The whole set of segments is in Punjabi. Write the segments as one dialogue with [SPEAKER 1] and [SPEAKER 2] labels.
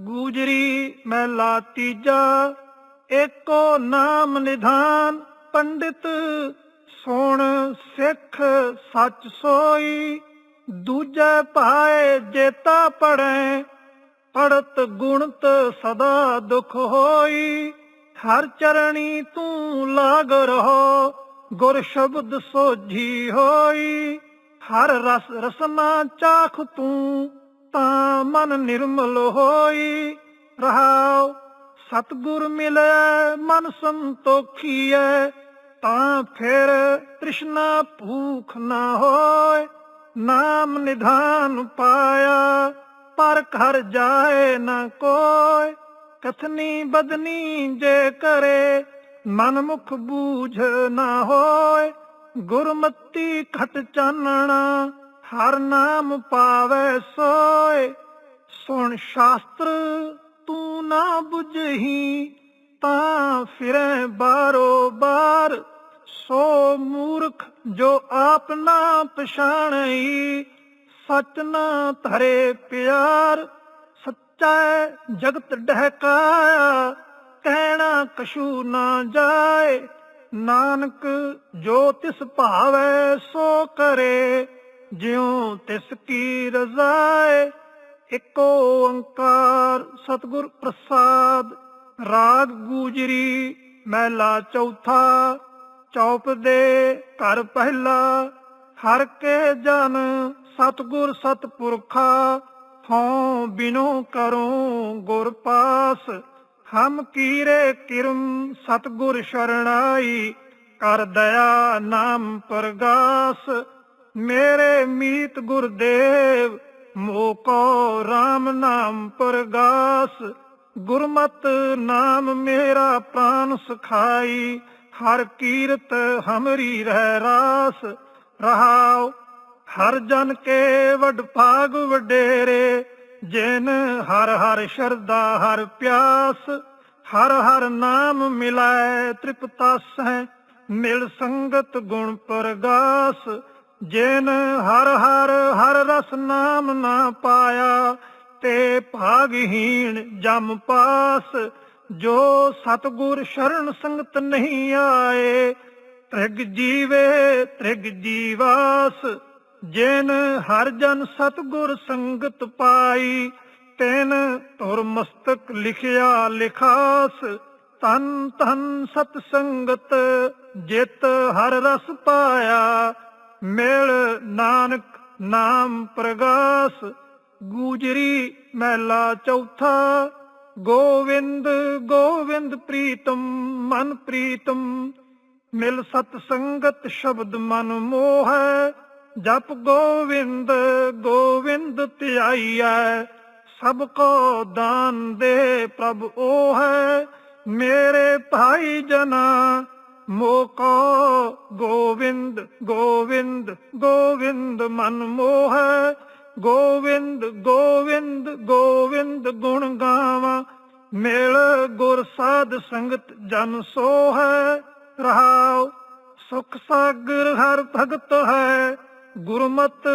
[SPEAKER 1] ਗੂਜਰੀ ਮਹਿਲਾ ਤੀਜਾ, ਏਕੋ ਨਾਮ ਨਿਧਾਨ ਪੰਡਿਤ, ਸੁਣ ਸਿੱਖ ਸੱਚ ਸੋਈ, ਦੂਜੇ ਭਾਏ ਜੇਤਾ ਪੜੈ ਪੜਤ ਗੁਣਤ ਸਦਾ ਦੁਖ ਹੋਈ। ਹਰ ਚਰਣੀ ਤੂੰ ਲਾਗ ਰਹੋ, ਗੁਰ ਸ਼ਬਦ ਸੋਝੀ ਹੋਈ। ਹਰ ਰਸ ਰਸਨਾ ਚਾਖ ਤੂੰ ਤਾਂ ਮਨ ਨਿਰਮਲ ਹੋਈ। ਰਹਾਉ, ਸਤਗੁਰ ਮਿਲੈ, ਮਨ ਸੰਤੋਖੀਐ, ਤਾਂ ਫਿਰ ਤ੍ਰਿਸ਼ਨਾ ਭੂਖ ਨਾ ਹੋਏ ਨਾਮ ਨਿਧਾਨ ਪਾਇਆ, ਪਰ ਘਰ ਜਾਏ ਨਾ ਕੋਈ ਕਥਨੀ ਬਦਨੀ ਜੇ ਕਰੇ ਮਨ ਮੁਖ ਬੂਝ ਨਾ ਹੋਏ ਗੁਰਮਤੀ ਖਟ ਚਾਨਣਾ ਹਰ ਨਾਮ ਪਾਵੇ ਸੋਏ। ਸੁਣ ਸ਼ਾਸਤਰ, ਤੂੰ ਨਾ ਬੁਝਹੀ, ਤਾਂ ਫਿਰੇ ਬਾਰੋ ਬਾਰ ਸੋ ਮੂਰਖ ਜੋ ਆਪ ਨਾ ਪਛਾਣਈ, ਸਚ ਨਾ ਧਰੇ ਪਿਆਰ। ਸੱਚਾ ਜਗਤ ਡਹਕਾਇਆ ਕਹਿਣਾ ਕਛੂ ਨਾ ਜਾਏ। ਨਾਨਕ ਜੋ ਤਿਸ ਭਾਵੈ ਸੋ ਕਰੇ। ਜਿਉ ਤਿਸ ਕੀ ਰਜ਼ਾਏ, ਇਕੋ ਓੰਕਾਰ ਸਤਿਗੁਰ ਪ੍ਰਸਾਦ। ਰਾਗ ਗੂਜਰੀ ਮਹਿਲਾ ਚੌਥਾ, ਚੌਪ ਦੇ ਘਰ ਪਹਿਲਾ। ਹਰ ਕੇ ਜਨ ਸਤਿਗੁਰ ਸਤਪੁਰਖਾ, ਹਉ ਬਿਨੋ ਕਰੋ ਗੁਰ ਪਾਸ। ਹਮ ਕੀਰੇ ਕਿਰਮ ਸਤਿਗੁਰ ਸ਼ਰਣਾਈ, ਕਰ ਦਇਆ ਨਾਮ ਪ੍ਰਗਾਸ। ਮੇਰੇ ਮੀਤ ਗੁਰਦੇਵ, ਮੋਕੋ RAM ਨਾਮ ਪ੍ਰਗਾਸ। ਗੁਰਮਤ ਨਾਮ ਮੇਰਾ ਪ੍ਰਾਨ ਸਖਾਈ, ਹਰ ਕੀਰਤ ਹਮਰੀ ਰਹਿ ਰਾਸ। ਰਹਾਉ, ਹਰ ਜਨ ਕੇ ਵਡ ਭਾਗ ਵਡੇਰੇ, ਜਿਨ ਹਰ ਹਰ ਸ਼ਰਦਾ ਹਰ ਪਿਆਸ। ਹਰ ਹਰ ਨਾਮ ਮਿਲਾਏ ਤ੍ਰਿਪਤਾਸੈ ਮਿਲ ਸੰਗਤ ਗੁਣ ਪ੍ਰਗਾਸ। ਜਿਨ ਹਰ ਹਰ ਹਰ ਰਸ ਨਾਮ ਨਾ ਪਾਇਆ, ਤੇ ਭਾਗਹੀਣ ਜਮ ਪਾਸ, ਜੋ ਸਤਗੁਰ ਸ਼ਰਨ ਸੰਗਤ ਨਹੀਂ ਆਏ, ਤ੍ਰਿਗ ਜੀਵੇ ਤ੍ਰਿਗ ਜੀਵਾਸ, ਜਿਨ ਹਰ ਜਨ ਸਤਗੁਰ ਸੰਗਤ ਪਾਈ, ਤੈਨ ਤੁਰ ਮਸਤਕ ਲਿਖਿਆ ਲਿਖਾਸ, ਤਨ ਤਨ ਸਤ ਸੰਗਤ ਜਿਤ ਹਰ ਰਸ ਪਾਇਆ ਮਿਲ ਨਾਨਕ ਨਾਮ ਪ੍ਰਗਾਸ, ਗੂਜਰੀ ਮਹਿਲਾ ਚੌਥਾ, ਗੋਵਿੰਦ ਗੋਵਿੰਦ ਪ੍ਰੀਤਮ ਮਨ ਪ੍ਰੀਤਮ, ਮਿਲ ਸਤ ਸੰਗਤ ਸ਼ਬਦ ਮਨ ਮੋਹੈ, ਜਪ ਗੋਵਿੰਦ ਗੋਵਿੰਦ ਧਿਆਈਐ, ਸਭ ਕੋ ਦਾਨ ਦੇ ਪ੍ਰਭ ਉਹ ਹੈ ਮੇਰੇ ਭਾਈ ਜਨਾ ਮੋਕੋ ਗੋਵਿੰਦ ਗੋਵਿੰਦ ਗੋਵਿੰਦ ਮਨ ਮੋਹੈ। ਗੋਵਿੰਦ ਗੋਵਿੰਦ ਗੋਵਿੰਦ ਗੁਣ ਗਾਵਾਂ। ਮਿਲ ਗੁਰ ਸਾਧ ਸੰਗਤ ਜਨ ਸੋਹੈ। ਰਹਾਉ ਸੁਖ ਸਾਗਰ ਹਰ ਭਗਤ ਹੈ। ਗੁਰਮਤ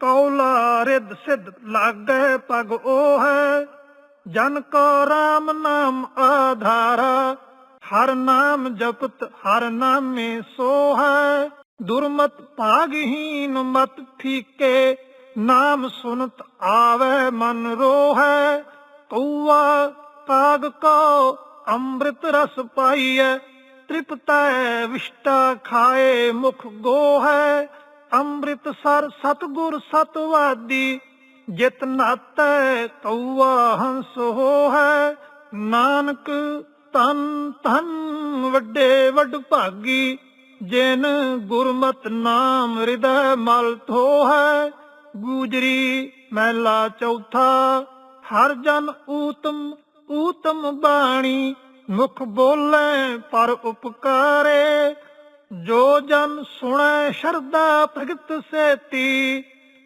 [SPEAKER 1] ਕੌਲਾ ਰਿਦ ਸਿਧ ਲਾਗੈ ਪਗ ਉਹ ਹੈ ਜਨ ਕੋ ਰਾਮ ਨਾਮ ਆਧਾਰਾ। ਹਰ ਨਾਮ ਜਪਤ, ਹਰ ਨਾਮੇ ਸੋ ਹੈ। ਦੁਰਮਤ ਭਾਗਹੀਨ ਮਤ ਫੀਕੇ ਨਾਮ ਸੁਨਤ ਆਵੇ ਮਨ ਰੋਹੈ ਕਉਆ ਕਾਗ ਕੋ ਅੰਮ੍ਰਿਤ ਰਸ ਪਾਈਐ, ਤ੍ਰਿਪਤੈ ਵਿਸ਼ਟਾ ਖਾਏ ਮੁਖ ਗੋਹੈ ਅੰਮ੍ਰਿਤ ਸਰ ਸਤਗੁਰ ਸਤਵਾਦੀ, ਜਿਤ ਨਾਤੈ ਕਉਆ ਹੰਸ ਹੋਹੈ ਨਾਨਕ ਤਨ ਤਨ ਵੱਡੇ ਵੱਡ ਭਾਗੀ, ਜਿਨ ਗੁਰਮਤ ਨਾਮ ਹਿਰਦੈ ਮਲ ਥੋਹੈ। ਗੂਜਰੀ ਮਹਿਲਾ ਚੌਥਾ, ਹਰ ਜਨ ਊਤਮ ਊਤਮ ਬਾਣੀ, ਮੁਖ ਬੋਲੇ ਪਰ ਉਪਕਾਰੇ। ਜੋ ਜਨ ਸੁਣੈ ਸ਼ਰਦਾ ਭਗਤ ਸੇਤੀ,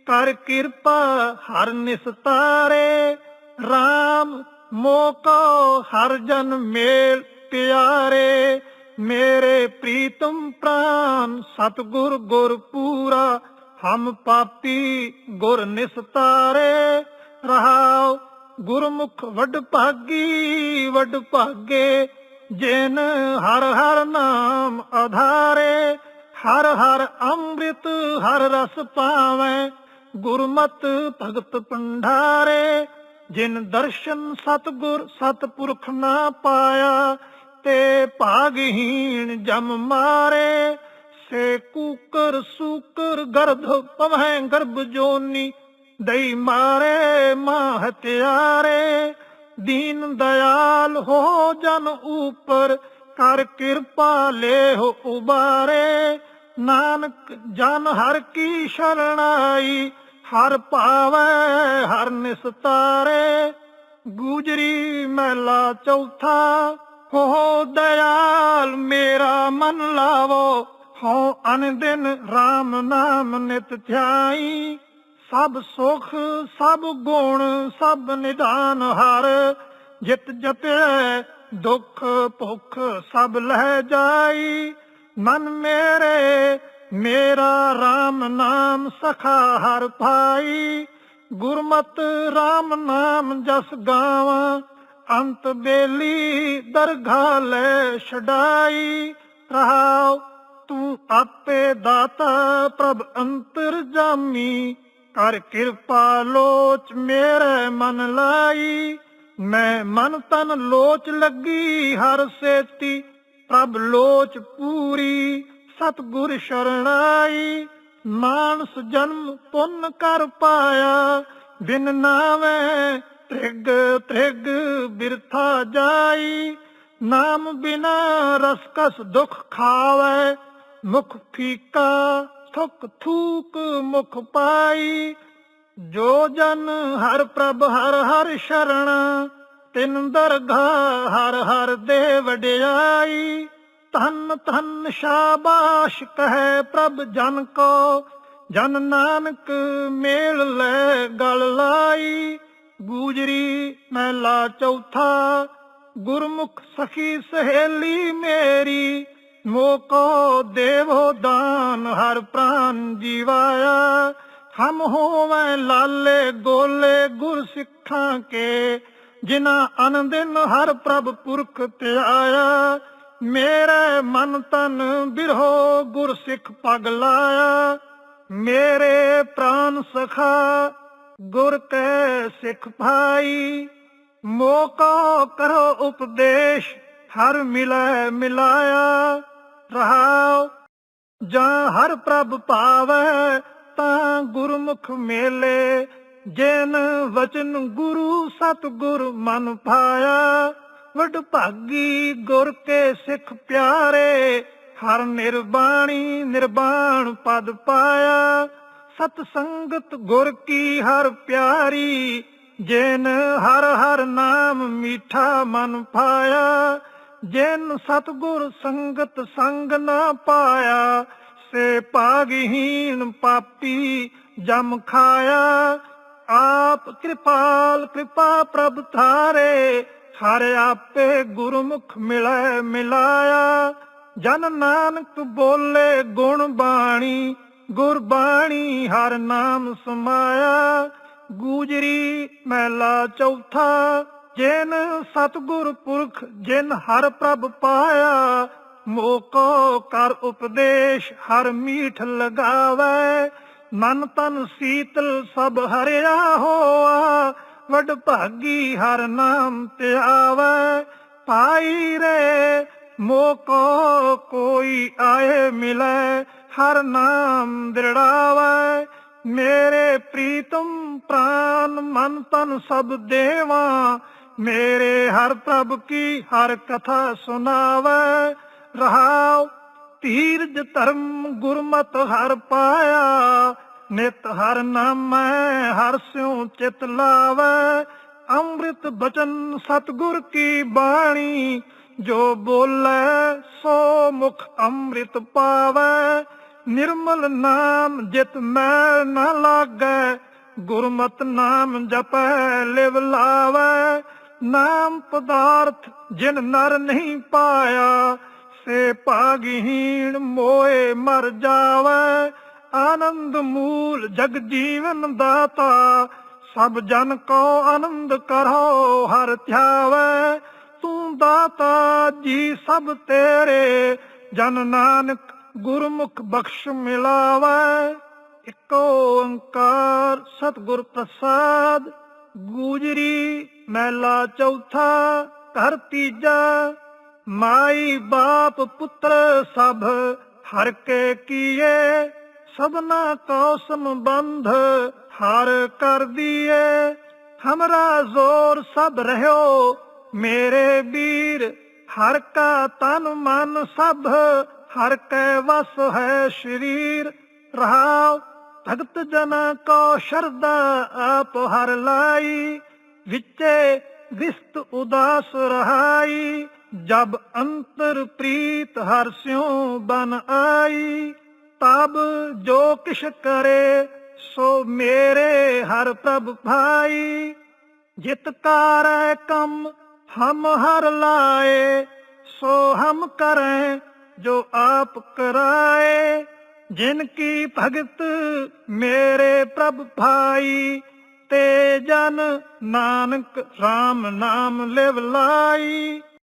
[SPEAKER 1] ਕਰ ਕਿਰਪਾ ਹਰ ਨਿਸਤਾਰੇ। RAM ਮੋਕੋ ਹਰ ਜਨ ਮੇਲ ਪਿਆਰੇ, ਮੇਰੇ ਪ੍ਰੀਤਮ ਪ੍ਰਾਨ ਸਤਗੁਰ ਗੁਰ ਪੂਰਾ, ਹਮ ਪਾਪੀ ਗੁਰ ਨਿਸਤਾਰੇ, ਰਹਾਉ ਗੁਰਮੁਖ ਵੱਡ ਭਾਗੀ, ਵੱਡ ਭਾਗੇ, ਜਿਨ ਹਰ ਹਰ ਨਾਮ ਆਧਾਰੇ, ਹਰ ਹਰ ਅੰਮ੍ਰਿਤ ਹਰ ਰਸ ਪਾਵੈ, ਗੁਰਮਤ ਭਗਤ ਪੰਡਾਰੇ ਜਿਨ ਦਰਸ਼ਨ ਸਤਗੁਰ ਸਤਪੁਰਖ ਨਾ ਪਾਇਆ, ਤੇ ਭਾਗਹੀਣ ਜਮ ਮਾਰੇ। ਸੇ ਕੂਕਰ ਸੂਕਰ ਗਰਭ ਪਵੈ ਗਰਭ ਜੋਨੀ ਦਈ ਮਾਰੇ, ਮਾਹ ਹਤਿਆਰੇ ਦੀਨ ਦਇਆਲ ਹੋ ਜਨ ਉਪਰ, ਕਰ ਕਿਰਪਾ ਲੈ ਹੋ ਉਬਾਰੇ। ਨਾਨਕ ਜਨ ਹਰ ਕੀ ਸ਼ਰਣਾਈ ਹਰ ਭਾਵੈ, ਹਰ ਨਿਸਤਾਰੇ, ਗੂਜਰੀ ਮਹਿਲਾ ਚੌਥਾ, ਹੋ ਦਇਆਲ ਮੇਰਾ ਮਨ ਲਾਵੋ ਹੋ ਅਨਦਿਨ RAM ਨਾਮ ਨਿਤ ਧਿਆਈ, ਸਭ ਸੁਖ, ਸਭ ਗੁਣ, ਸਭ ਨਿਦਾਨ ਹਰ, ਜਿਤ ਜਪੈ ਦੁੱਖ ਭੁੱਖ ਸਭ ਲਹਿ ਜਾਈ, ਮਨ ਮੇਰੇ ਮੇਰਾ RAM ਨਾਮ ਸਖਾ ਹਰ ਭਾਈ, ਗੁਰਮਤ RAM ਨਾਮ ਜਸ ਗਾਵਾਂ, ਅੰਤ ਬੇਲੀ ਦਰਗਾ ਲੈ ਛਡਾਈ, ਰਹਾਉ ਤੂੰ ਆਪੇ ਦਾਤਾ, ਪ੍ਰਭ ਅੰਤਰ ਜਾਮੀ, ਕਰ ਕਿਰਪਾ ਲੋਚ ਮੇਰੇ ਮਨ ਲਾਈ, ਮੈਂ ਮਨ ਤਨ ਲੋਚ ਲੱਗੀ, ਹਰ ਸੇਤੀ ਪ੍ਰਭ ਲੋਚ ਪੂਰੀ ਸਤਗੁਰ ਸ਼ਰਣਾਈ, ਮਾਨਸ ਜਨਮ ਪੁੰਨ ਕਰ ਪਾਇਆ। ਬਿਨ ਨਾਵੇਂ ਤ੍ਰਿਗ ਤ੍ਰਿਗ ਬਿਰਥਾ ਜਾਈ। ਨਾਮ ਬਿਨਾ ਰਸਕਸ ਦੁਖ ਖਾਵੇ। ਮੁਖ ਫੀਕਾ ਥੁਕ ਥੂਕ ਮੁਖ ਪਾਈ। ਜੋ ਜਨ ਹਰ ਪ੍ਰਭ ਹਰ ਹਰ ਸ਼ਰਣ, ਤਿਨ ਦਰਗਾ ਹਰ ਹਰ ਦੇ ਵਡਿਆਈ ਧਨ ਧਨ ਸ਼ਾਬਾਸ਼ ਕਹੈ ਪ੍ਰਭ ਜਨ ਕੋ, ਜਨ ਨਾਨਕ ਮੇਲ ਲੈ ਗਲ ਲਾਈ। ਗੂਜਰੀ ਮਹਿਲਾ ਚੌਥਾ, ਗੁਰਮੁਖ ਸਖੀ ਸਹੇਲੀ ਮੇਰੀ। ਮੋਕੋ ਦੇਵੋ ਦਾਨ, ਹਰ ਪ੍ਰਾਨ ਜੀਵਾਇਆ। ਹਮ ਹੋਵੇਂ ਲਾਲੇ ਗੋਲੇ ਗੁਰ ਸਿੱਖਾਂ ਕੇ, ਜਿਨ੍ਹਾਂ ਅਨੰਦਿਨ ਹਰ ਪ੍ਰਭ ਪੁਰਖ ਤੇ ਆਇਆ ਮੇਰੇ ਮਨ ਤਨ ਬਿਰਹੋ ਗੁਰ ਸਿੱਖ ਪਗ ਲਾਇਆ। ਮੇਰੇ ਪ੍ਰਾਨ ਸਖਾ ਗੁਰ ਕੈ ਸਿੱਖ ਭਾਈ। ਮੋਕੋ ਕਰੋ ਉਪਦੇਸ਼, ਹਰ ਮਿਲੈ ਮਿਲਾਇਆ। ਰਹਾਉ, ਜਾਂ ਹਰ ਪ੍ਰਭ ਪਾਵੈ, ਤਾਂ ਗੁਰਮੁਖ ਮੇਲੇ। ਜਿਨ ਵਚਨ ਗੁਰੂ ਸਤਗੁਰ ਮਨ ਪਾਇਆ। ਵਡ ਭਾਗੀ ਗੁਰ ਕੇ ਸਿੱਖ ਪਿਆਰੇ, ਹਰ ਨਿਰਬਾਣੀ ਨਿਰਬਾਣ ਪਦ ਪਾਇਆ। ਸਤ ਸੰਗਤ ਗੁਰ ਕੀ ਹਰ ਪਿਆਰੀ, ਜਿਨ ਹਰ ਹਰ ਨਾਮ ਮੀਠਾ ਮਨ ਪਾਇਆ। ਜਿਨ ਸਤਗੁਰ ਸੰਗਤ ਸੰਗ ਨਾ ਪਾਇਆ, ਸੇ ਪਾਗਹੀਨ ਪਾਪੀ ਜਮ ਖਾਇਆ। ਆਪ ਕਿਰਪਾਲ ਕਿਰਪਾ ਪ੍ਰਭ ਥਾਰੇ ਹਰ ਆਪੇ ਗੁਰਮੁਖ ਮਿਲੈ ਮਿਲਾਇਆ। ਜਨ ਨਾਨਕ ਬੋਲੇ ਗੁਣ ਬਾਣੀ, ਗੁਰਬਾਣੀ ਹਰ ਨਾਮ ਸਮਾਇਆ। ਗੂਜਰੀ ਮਹਿਲਾ ਚੌਥਾ, ਜਿਨ ਸਤਗੁਰ ਪੁਰਖ ਜਿਨ ਹਰ ਪ੍ਰਭ ਪਾਇਆ। ਮੋਕੋ ਕਰ ਉਪਦੇਸ਼ ਹਰ ਮੀਠ ਲਗਾਵੇ। ਮਨ ਤਨ ਸੀਤਲ ਸਭ ਹਰਿਆ ਹੋਆ। ਵਡ ਭਾਗੀ ਹਰ ਨਾਮ ਤੇ ਆਵੇ ਪਾਈ ਰੇ, ਮੋਕੋ ਕੋਈ ਆਏ ਮਿਲੇ, ਹਰ ਨਾਮ ਦ੍ਰਿੜਾਵੇ। ਮੇਰੇ ਪ੍ਰੀਤਮ ਪ੍ਰਾਨ ਮਨ ਤਨ ਸਭ ਦੇਵਾ। ਮੇਰੇ ਹਰ ਪ੍ਰਭ ਕੀ ਹਰ ਕਥਾ ਸੁਣਾਵੇ। ਰਹਾਉ ਧੀਰਜ ਧਰਮ ਗੁਰਮਤ ਹਰ ਪਾਇਆ। ਨਿਤ ਹਰ ਨਾਮੈ, ਹਰ ਸਿਉ ਚਿਤ ਲਾਵੇ। ਅੰਮ੍ਰਿਤ ਬਚਨ ਸਤਗੁਰ ਕੀ ਬਾਣੀ, ਜੋ ਬੋਲੇ ਸੋ ਮੁਖ ਅੰਮ੍ਰਿਤ ਪਾਵੇ। ਨਿਰਮਲ ਨਾਮ ਜਿਤ ਮੈਲ ਨ ਲਾਗੈ, ਗੁਰਮਤ ਨਾਮ ਜਪੈ, ਲਿਵ ਲਾਵੇ। ਨਾਮ ਪਦਾਰਥ ਜਿਨ ਨਰ ਨਹੀਂ ਪਾਇਆ, ਸੇ ਭਾਗਹੀਣ ਮੋਏ ਮਰ ਜਾਵੇ। ਆਨੰਦ ਮੂਲ ਜਗ ਜੀਵਨ ਦਾਤਾ, ਸਭ ਜਨ ਕੋ ਆਨੰਦ ਕਰੋ, ਹਰ ਧਿਆਵੈ। ਤੂੰ ਦਾਤਾ ਜੀ ਸਭ ਤੇਰੇ, ਜਨ ਨਾਨਕ ਗੁਰਮੁਖ ਬਖਸ਼ ਮਿਲਾਵੈ। ਇਕ ਓੰਕਾਰ ਸਤਿਗੁਰ ਪ੍ਰਸਾਦ, ਗੁਜਰੀ ਮਹਿਲਾ ਚੌਥਾ ਘਰ ਤੀਜਾ। ਮਾਈ ਬਾਪ ਪੁੱਤਰ ਸਭ ਹਰ ਕੇ ਕੀਏ ਸਭਨਾ ਕੋ ਸੰਬੰਧ ਹਰ ਕਰ ਦੀਏ। ਹਮਰਾ ਜ਼ੋਰ ਸਭ ਰਹਿਓ ਮੇਰੇ ਵੀਰ। ਹਰ ਕਾ ਤਨ ਮਨ ਸਭ, ਹਰ ਕੈ ਵਸ ਹੈ ਸ਼ਰੀਰ। ਰਹਾਉ ਭਗਤ ਜਨਾ ਕੋ ਸ਼ਰਦਾ ਆਪ ਹਰ ਲਾਈ। ਵਿਚੇ ਵਿਸਤ ਉਦਾਸ ਰਹਾਈ। ਜਬ ਅੰਤਰ ਪ੍ਰੀਤ ਹਰ ਸਿਉ ਬਨ ਆਈ। ਤਬ ਜੋ ਕਿਛ ਕਰੇ, ਸੋ ਮੇਰੇ ਹਰ ਪ੍ਰਭ ਭਾਈ। ਜਿਤ ਕਾਰੈ ਕਮ, ਹਮ ਹਰ ਲਾਏ, ਸੋ ਹਮ ਕਰੈ ਜੋ ਆਪ ਕਰਾਏ। ਜਿਨ ਕੀ ਭਗਤ ਮੇਰੇ ਪ੍ਰਭ ਭਾਈ, ਤੇ ਜਨ ਨਾਨਕ RAM ਨਾਮ ਲਿਵ ਲਾਈ।